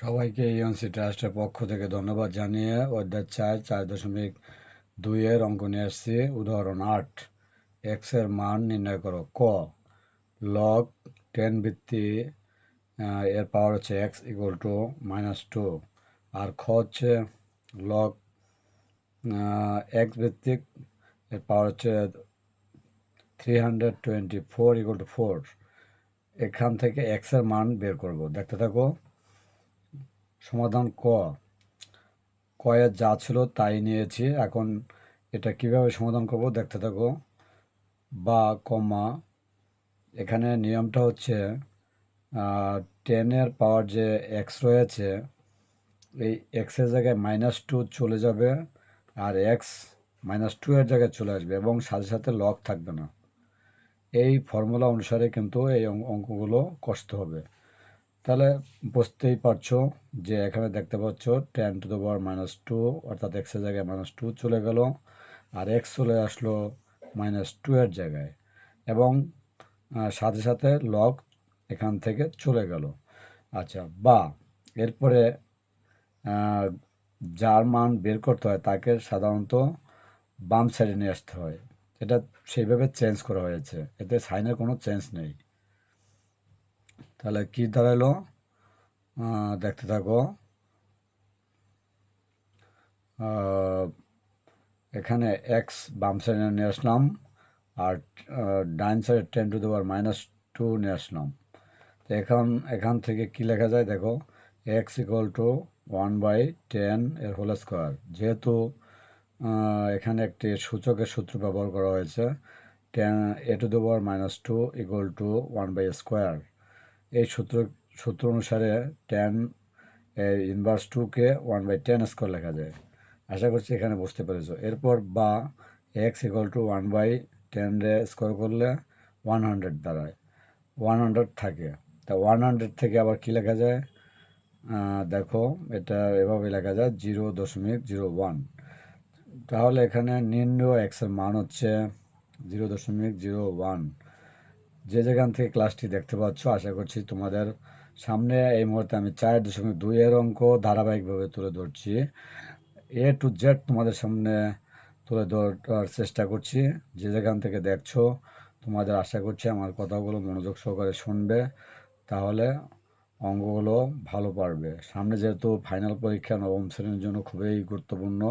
সবাইকে ইউএনসি ট্রাস্টের পক্ষ থেকে ধন্যবাদ জানিয়ে অধ্যায় চার চার দশমিক দুইয়ের অঙ্ক নিয়ে আসছি। উদাহরণ আট এক্সের মান নির্ণয় করো। ক লগ টেন ভিত্তি এর পাওয়ার হচ্ছে x equal to minus two আর খ হচ্ছে লগ এক্স ভিত্তিক, এর পাওয়ার হচ্ছে three hundred twenty four equal to four এখান থেকে এক্সের মান বের করব। দেখতে থাকো। সমাধান ক। কয়ের যা ছিল তাই নিয়েছি। এখন এটা কীভাবে সমাধান করব দেখতে থাকো। বা, কমা। এখানে নিয়মটা হচ্ছে টেনের পাওয়ার যে এক্স রয়েছে, এই এক্সের জায়গায় মাইনাস টু চলে যাবে আর এক্স মাইনাস টু এর জায়গায় চলে আসবে এবং সাথে সাথে লক থাকবে না। এই ফর্মুলা অনুসারে কিন্তু এই অঙ্ক- অঙ্কগুলো কষতে হবে। তাহলে বুঝতেই পারছ যে এখানে দেখতে পাচ্ছ ten to the power minus two অর্থাৎ এক্সের জায়গায় মাইনাস টু চলে গেল, আর এক্স চলে আসলো মাইনাস টু এর জায়গায়, এবং সাথে সাথে লগ এখান থেকে চলে গেল। আচ্ছা বা এরপরে যার মান বের করতে হয় তাকে সাধারণত বাম সাইডে নিয়ে আসতে হয়। এটা সেইভাবে চেঞ্জ করা হয়েছে। এতে সাইনের কোনো চেঞ্জ নেই। তাহলে কি দাঁড়াল দেখতে থাকো। এখানে এক্স বাম সাইডে নিয়ে আসলাম আর ডাইন সাইডে ten to the power minus two নিয়ে আসলাম। তো এখন, এখান থেকে কি লেখা যায় দেখো? X equal to one by ten এর হোল স্কোয়ার যেহেতু এখানে একটি সূচকের সূত্র ব্যবহার করা হয়েছে ten A to the power minus two equal to one by square এই সূত্র সূত্র অনুসারে টেন ইনভার্স টুকে ওয়ান বাই টেন স্কোয়ার লেখা যায়। আশা করছি এখানে বুঝতে পেরেছ। এরপর বা x equal to one by ten রে স্কোয়ার করলে ওয়ান হান্ড্রেড দাঁড়ায়। ওয়ান হান্ড্রেড থাকে। তা ওয়ান হান্ড্রেড থেকে আবার কী লেখা যায়? দেখো, এটা এভাবে লেখা যায় জিরো দশমিক জিরো ওয়ান তাহলে এখানে নিম্ন এক্সের মান হচ্ছে জিরো দশমিক জিরো ওয়ান যে যেখান থেকে ক্লাসটি দেখতে পাচ্ছ, আশা করছি তোমাদের সামনে এই মুহূর্তে আমি চার দশমিক দুইয়ের অঙ্ক ধারাবাহিকভাবে তুলে ধরছি। এ টু জেড তোমাদের সামনে তুলে ধরার চেষ্টা করছি। যে যেখান থেকে দেখছ, তোমাদের আশা করছি আমার কথাগুলো মনোযোগ সহকারে শুনবে, তাহলে অঙ্কগুলো ভালো পারবে। সামনে যেহেতু ফাইনাল পরীক্ষা নবম শ্রেণির জন্য খুবই গুরুত্বপূর্ণ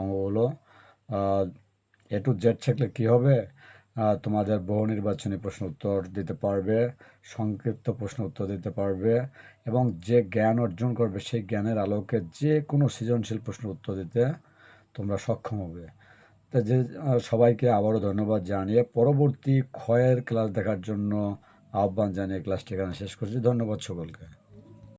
অঙ্কগুলো এ টু জেড থাকলে কী হবে? তোমাদের বহু নির্বাচনী প্রশ্ন উত্তর দিতে পারবে, সংক্ষিপ্ত প্রশ্ন উত্তর দিতে পারবে, এবং যে জ্ঞান অর্জন করবে সেই জ্ঞানের আলোকে যে কোনো সৃজনশীল প্রশ্ন উত্তর দিতে তোমরা সক্ষম হবে। তা যে সবাইকে আবারও ধন্যবাদ জানিয়ে পরবর্তী ক্ষয়ের ক্লাস দেখার জন্য আহ্বান জানিয়ে ক্লাসটি এখানে শেষ করছি। ধন্যবাদ সকলকে।